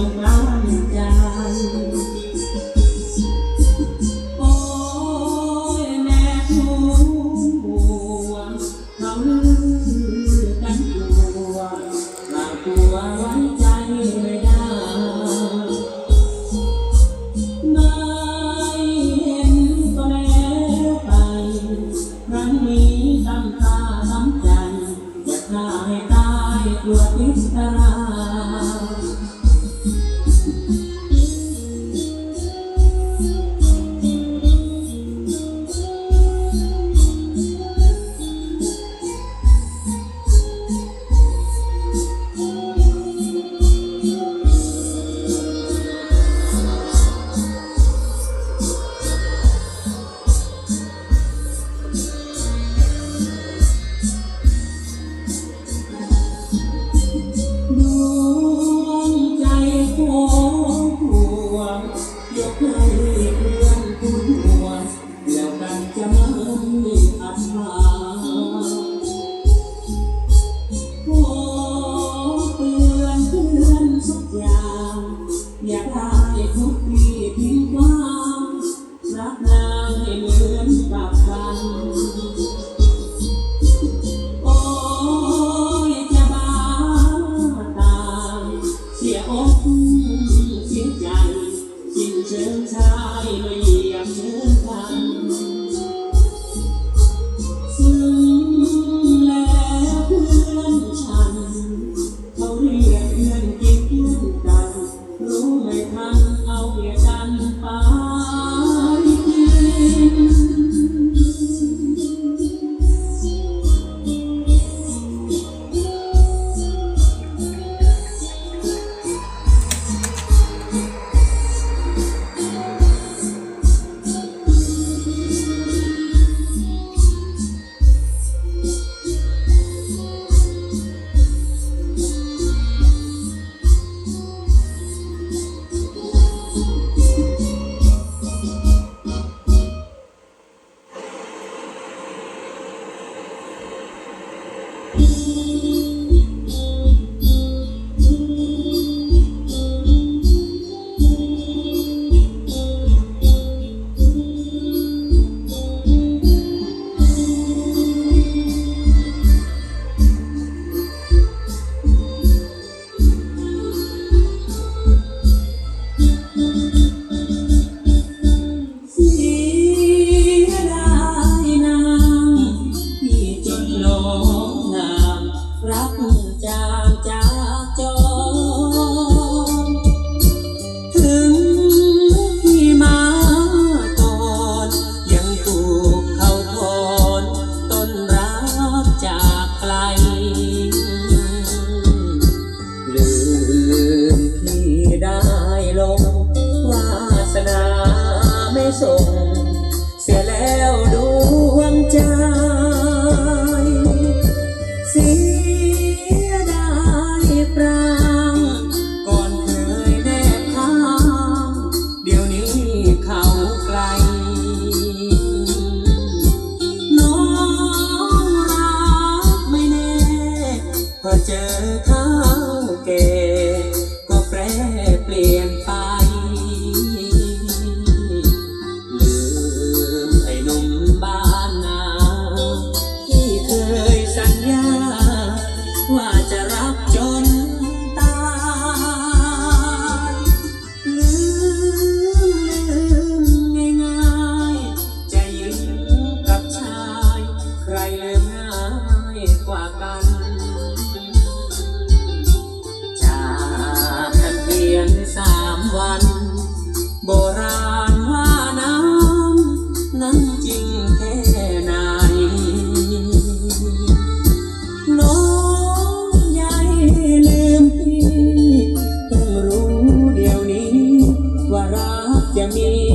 ฟันลงกลางใจโอ้ยแม่หัวเขาลือกันตัวกลางตัวไว้ใจไม่ได้ไม่เห็นก็แล้วไปครั้งนี้ตั้งตาทำใจจะฆ่าให้ตายกลัวติดตา ขอเตือนเพื่อนสักอย่างอย่าได้ทุกทีทิ้งความรักนางให้เหมือนกับกันโอ้ยจะบ้าตายเสียอกเสียใจสิ้นเชิงชายไม่ กว่ากัน จากกันเพียงสามวัน โบราณว่าน้ำนั้นจริงแค่ไหนน้องใหญ่ลืมพี่เพิ่งรู้เดี๋ยวนี้ว่ารักจะมี